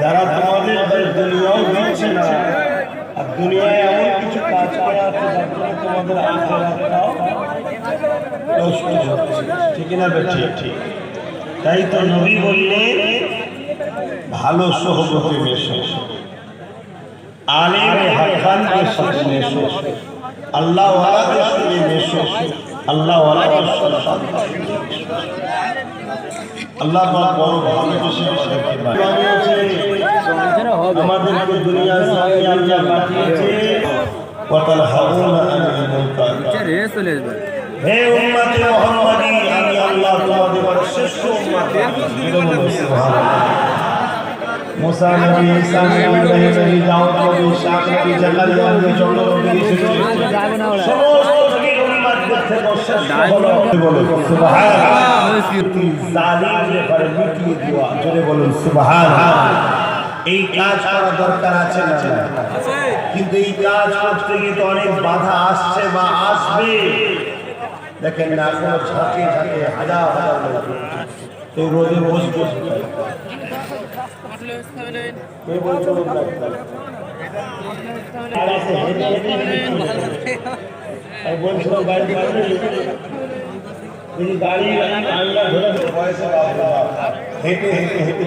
যারা তোমাদের দুনিয়াও দিচ্ছে না আর দুনিয়ায় এমন কিছু কাজ করা আছে যার জন্য তোমাদের আখেরাতটাও নষ্ট হচ্ছে। ঠিক না বেঠি ঠিক তাই তো নবী বললে ভালো সহবতে মেশো। আলেম হাক্কানদের সাথে মেশো। আল্লাহ ওয়ালাদের সঙ্গে মেশো। আল্লাহ ওয়ালাদের আল্লাহ পাক বড় বানিয়েছে আমাদেরকে দুনিয়ার সামনে আল্লাহ পাঠিয়েছে ওয়াতাল হে উম্মতে মুহাম্মাদি আমি আল্লাহ তোমাদের শ্রেষ্ঠ উম্মত সুবহানাল্লাহ। মুসা নবী ঈসা নবী নবী নবী দাউদ নবী শাহ নবী জাকারিয়া নবী চন্দ্র নবী সমস্ত এই কাজ করা দরকার আছে কিন্তু এই কাজ করতে গিয়ে তো অনেক বাধা আসছে বা আসবে দেখেন না এখনও ঝাঁকে ঝাঁকে হাজার হাজার লোক তো রোদে বসে বসে? আর বলছিল গাড়ি গাড়ি যদি গাড়ি আনলা ধরে পয়সা হেঁটে হেঁটে হেঁটে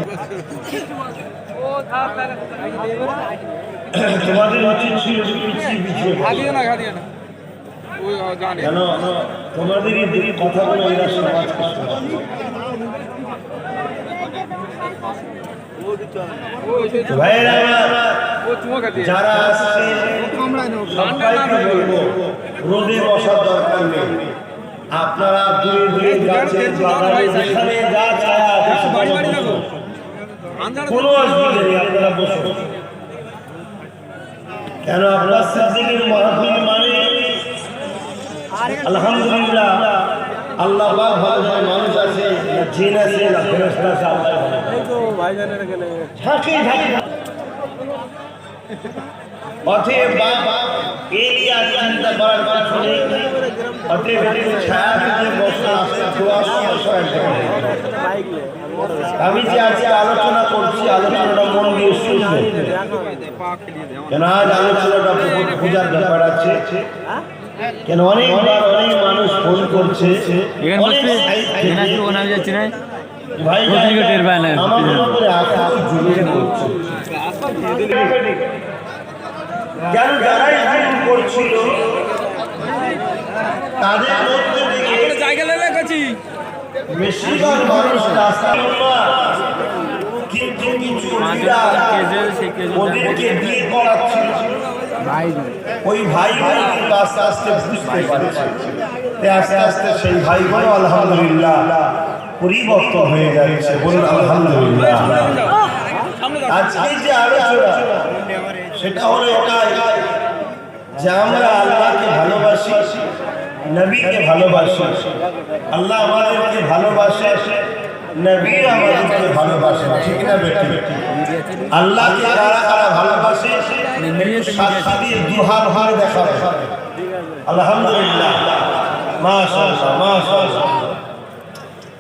তোমাদের উচিত ছিল পিছিয়ে পিছিয়ে খাদিও না খাদিও না কেন তোমাদের এই কথাগুলো এরা সমাজকে শোনাচ্ছে। ভাইয়েরা আমার, ও চুমো খাদিয়ে যারা আসছে সবাইকে বলব রোদে বসার দরকার নেই। আপনারা দূরে দূরে গাছের বাগানে যেখানে যা ছায়া আছে সেখানে বসুন। কোনো অসুবিধা নেই আপনারা বসুন কেন আপনার সিদ্দিকের মাহফিল মানে? আলহামদুলিল্লাহ। আল্লাহ পাক ভালো মানুষ আছে জিন আছে না ফেরেশতা আছে আল্লাহ ভালো থাকে থাকে। অতএব এরিয়া চিন্তা করার অতএব ছায়া থেকে আমি যে আজকে আলোচনা করছি আলোচনাটা মন দিয়ে শুনবেন কেন আজ আলোচনাটা পূজার ব্যাপার আছে? কেন অনেকবার অনেক মানুষ ফোন করছে। অনেক ভাই আমার উপরে আশা জুলুম করছে কেন জুলুম করছিল তাদের মধ্যে থেকে জায়গা বেশিরভাগ মানুষ রাস্তা কিন্তু কিছু ওদেরকে বিয়ে ওই ভাই ভাই কিন্তু আস্তে আস্তে বুঝতে পারছে আস্তে আস্তে সেই ভাই বোন আলহামদুলিল্লাহ পরিবর্তন হয়ে যাচ্ছে বলুন আলহামদুলিল্লাহ। আলোচনা সেটা হলো যে আমরা আল্লাহকে ভালোবাসি ভালোবাসি। আল্লাহ আমাদেরকে ভালোবাসে ভালোবাসে, ঠিক না বেটি? আল্লাহকে আলহামদুলিল্লাহ।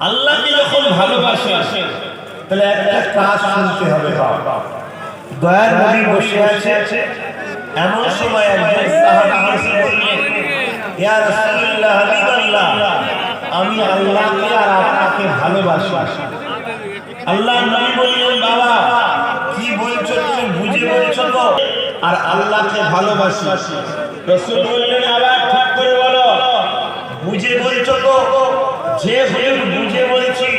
আল্লাহকে যখন ভালোবাসে তাহলে একটা কাজ শুনতে হবে। দয়ার বসে আছে, এমন সময় একজন আমি আল্লাহকে আর আপনাকে ভালোবাসি আল্লাহ নবী বললেন, বাবা, কি বলছো, তুমি বুঝে বলছো তো? আর আল্লাহকে ভালোবাসি। রাসূল বললেন, আবার ঠিক করে বলো। বুঝে বলছো তো? যে হুজুর বুঝে বলছি।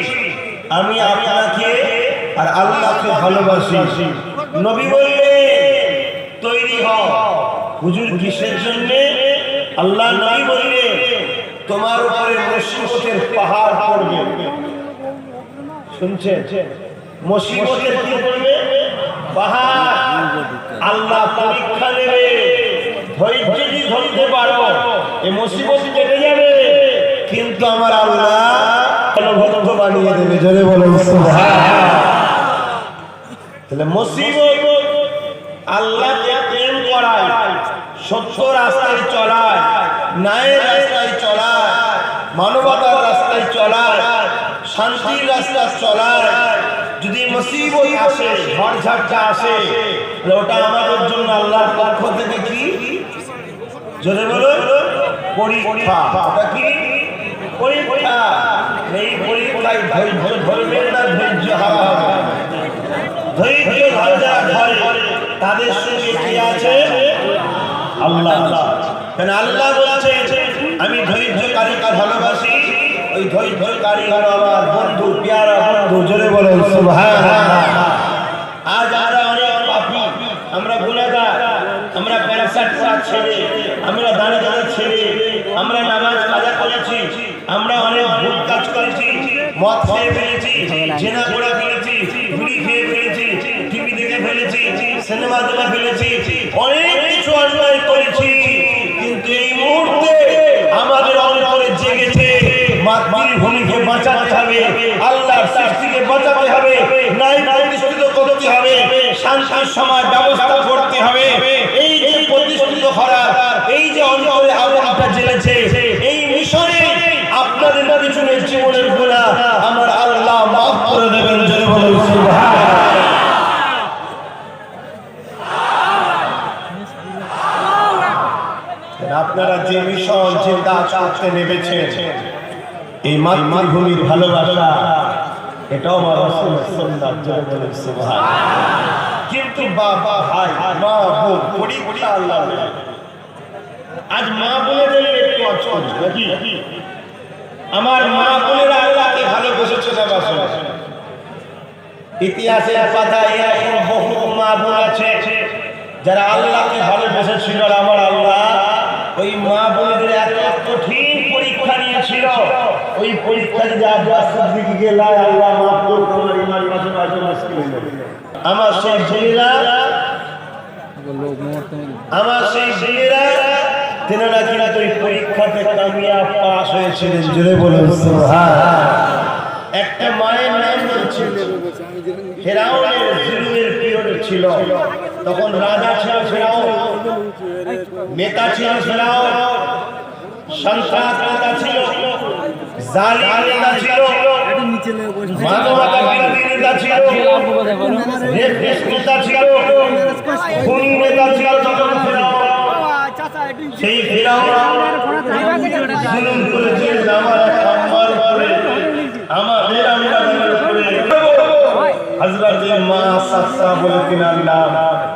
আমি আপনাকে আর আল্লাহকে ভালোবাসি। নবী বললেন তৈরি হও। হুজুর কিসের জন্য? আল্লাহ নবী বললেন তোমার উপরে মুসিবতের পাহাড় পড়বে। শুনছে মুসিবতের কি পড়বে? পাহাড়। আল্লাহ পরীক্ষা নেবে। ধৈর্য যদি ধরতে পারো এই মুসিবত কেটে যাবে। কিন্তু আমার আল্লাহ বানিয়ে দেবে, জোরে বলুন তাহলে মুসিবত আল্লাহকে প্রেম করায়, সত্য রাস্তায় চলায়, ন্যায়ের রাস্তায় চলায়, মানবতার রাস্তায় চলায়, শান্তির রাস্তা চলার যদি মুসিবত আসে ঝড় ঝাপটা আসে ওটা আমাদের জন্য আল্লাহর পক্ষ থেকে কি? যদি বলো পরীক্ষা। ওটা কি? আল্লাহ আমি ভালোবাসি ওই ধৈর্যকারী আমার বন্ধু পেয়ারা বন্ধু জোরে বলো আজ আমরা অনেক আমরা গুনাহগার আমরা ছেড়ে আমরা দানা ছেড়ে আমরা নামাজ আমরা অনেক ভুল কাজ করেছি, মদ খেয়ে ফেলেছি, জেনা করে ফেলেছি বিড়ি খেয়ে ফেলেছি, টিভি দেখে ফেলেছি, সিনেমা দেখে ফেলেছি, অনেক কিছু অন্যায় করেছি। কিন্তু এই মুহূর্তে আমাদের অন্তরে জেগেছে মাতৃভূমিকে বাঁচাতে হবে, আল্লাহর সৃষ্টিকে বাঁচাতে হবে নাই প্রতিষ্ঠিত করতে হবে, শান্তির সময় ব্যবস্থা করতে হবে। এই যে প্রতিষ্ঠিত করার এই যে অন্তরে আগুনটা জ্বেলেছে এই মিশনে আপনাদের পিছনে জীবনের গুণা আমার আল্লাহ মাফ করে দেবেন জোরে বলুন সুবহানাল্লাহ আপনারা যে মিশন, যে কাজ করতে নেমেছেন, এই মাতৃভূমির ভালোবাসা, এটাও আমার রাসূল সাল্লাল্লাহু আলাইহি ওয়াসাল্লাম সুবহানাল্লাহ কিন্তু বাবা, ভাই, মা, বোন পরীক্ষা আল্লাহ। আজ মা বোনেদের একটু অচল নাকি আমার মা বোনেরা আল্লাহকে ভালোবেসেছে, না বাসে ইতিহাসের পাতায় এরকম বহু মা বোন আছে, যারা আল্লাহকে ভালোবেসেছিল আর আমার আল্লাহ মা বোনদের এত কঠিন পরীক্ষা নিয়েছিল। ওই পরীক্ষা যদি আব্বাস সিদ্দিকী গেলায় আল্লাহ মাফ করতো আমার ইমান মাঝে মাঝে। আমার সেই বোনেরা আমার সেই বোনেরা তেনারা কিন্তু ওই পরীক্ষাতে কামিয়াব পাস হয়েছিলেন জুড়ে বলুন একটা মায়ের নাম ছিল ফেরাউনের জুলুমের পিরিয়ড ছিল। তখন রাজা ছিল ফেরাউন নেতা ছিল ফেরাউন সন্ত্রাস নেতা ছিল। জালিম নেতা ছিল। মানবতা বিরোধী নেতা ছিল। রেপিস্ট নেতা ছিল। খুনি নেতা ছিল তখন ফেরাউন সেই ফেরাউন জুলুম করেছে আমার আমার উপরে আমাদের হযরত মা সাসা বলে কিনা নাম।